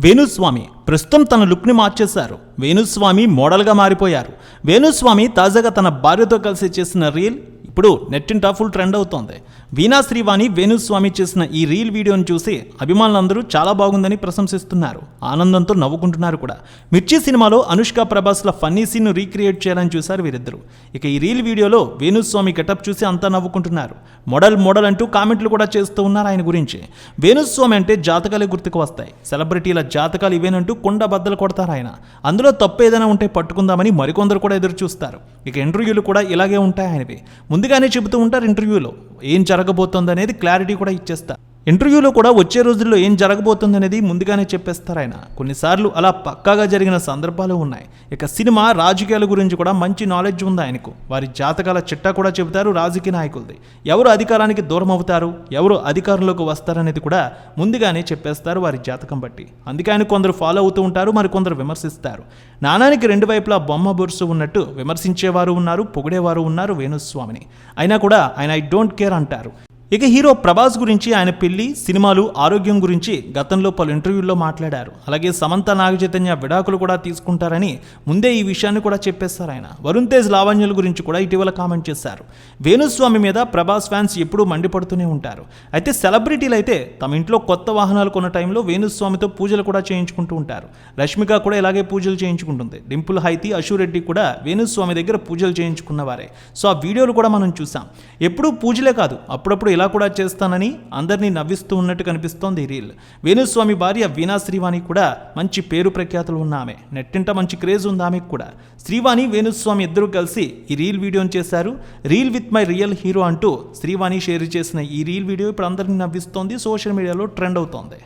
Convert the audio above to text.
వేణుస్వామి. ప్రస్తుతం తన లుక్ని మార్చేశారు. వేణుస్వామి మోడల్గా మారిపోయారు. వేణుస్వామి తాజాగా తన భార్యతో కలిసి చేసిన రీల్ ఇప్పుడు నెట్టింటా ఫుల్ ట్రెండ్ అవుతోంది. వీణా శ్రీవాణి వేణుస్వామి చేసిన ఈ రీల్ వీడియోను చూసి అభిమానులందరూ చాలా బాగుందని ప్రశంసిస్తున్నారు. ఆనందంతో నవ్వుకుంటున్నారు కూడా. మిర్చి సినిమాలో అనుష్క ప్రభాస్ల ఫన్నీ సీన్ను రీక్రియేట్ చేయాలని చూశారు వీరిద్దరు. ఇక ఈ రీల్ వీడియోలో వేణుస్వామి గెటప్ చూసి అంతా నవ్వుకుంటున్నారు. మోడల్ మోడల్ అంటూ కామెంట్లు కూడా చేస్తూ ఉన్నారు ఆయన గురించి. వేణుస్వామి అంటే జాతకాలే గుర్తుకు వస్తాయి. సెలబ్రిటీల జాతకాలు ఇవేనంటూ కుండ బద్దలు కొడతారు ఆయన. అందులో తప్పు ఏదైనా ఉంటే పట్టుకుందామని మరికొందరు కూడా ఎదురు చూస్తారు ఇక ఇంటర్వ్యూలు కూడా ఇలాగే ఉంటాయి ఆయనవి. ముందుగానే చెబుతూ ఉంటారు ఇంటర్వ్యూలో. ఏం జరగబోతోంది అనేది క్లారిటీ కూడా ఇచ్చేస్తారు. ఇంటర్వ్యూలో కూడా వచ్చే రోజుల్లో ఏం జరగబోతుంది అనేది ముందుగానే చెప్పేస్తారు ఆయన. కొన్నిసార్లు అలా పక్కాగా జరిగిన సందర్భాలు ఉన్నాయి. ఇక సినిమా రాజకీయాల గురించి కూడా మంచి నాలెడ్జ్ ఉంది ఆయనకు. వారి జాతకాల చిట్టా కూడా చెబుతారు రాజకీయ నాయకులది. ఎవరు అధికారానికి దూరం అవుతారు? ఎవరు అధికారంలోకి వస్తారనేది కూడా ముందుగానే చెప్పేస్తారు వారి జాతకం బట్టి. అందుకే ఆయన కొందరు ఫాలో అవుతూ ఉంటారు మరి కొందరు విమర్శిస్తారు. నాణానికి రెండు వైపులా బొమ్మ బొరుసు ఉన్నట్టు విమర్శించేవారు ఉన్నారు పొగిడేవారు ఉన్నారు వేణుస్వామిని. అయినా కూడా ఆయన ఐ డోంట్ కేర్ అంటారు. ఇక హీరో ప్రభాస్ గురించి ఆయన పెళ్ళి సినిమాలు ఆరోగ్యం గురించి గతంలో పలు ఇంటర్వ్యూల్లో మాట్లాడారు. అలాగే సమంత నాగచైతన్య విడాకులు కూడా తీసుకుంటారని ముందే ఈ విషయాన్ని కూడా చెప్పేస్తారు ఆయన. వరుణ్ తేజ్ లావణ్యుల గురించి కూడా ఇటీవల కామెంట్ చేశారు. వేణుస్వామి మీద ప్రభాస్ ఫ్యాన్స్ ఎప్పుడూ మండిపడుతూనే ఉంటారు. అయితే సెలబ్రిటీలు అయితే తమ ఇంట్లో కొత్త వాహనాలు కొన్న టైంలో వేణుస్వామితో పూజలు కూడా చేయించుకుంటూ ఉంటారు. రష్మిక కూడా ఇలాగే పూజలు చేయించుకుంటుంది. డింపుల్ హైతి అశురెడ్డి కూడా వేణుస్వామి దగ్గర పూజలు చేయించుకున్నవారే. సో ఆ వీడియోలు కూడా మనం చూసాం. ఎప్పుడూ పూజలే కాదు అప్పుడప్పుడు ఇలా కూడా చేస్తానని అందరినీ నవ్విస్తూ ఉన్నట్టు కనిపిస్తోంది ఈ రీల్. వేణుస్వామి భార్య వీణా శ్రీవాణి కూడా మంచి పేరు ప్రఖ్యాతులు ఉన్న ఆమె. నెట్టింట మంచి క్రేజ్ ఉంది ఆమెకు కూడా. శ్రీవాణి వేణుస్వామి ఇద్దరు కలిసి ఈ రీల్ వీడియోని చేశారు. Reel with my real hero అంటూ శ్రీవాణి షేర్ చేసిన ఈ రీల్ వీడియో ఇప్పుడు అందరినీ నవ్విస్తోంది. సోషల్ మీడియాలో ట్రెండ్ అవుతోంది.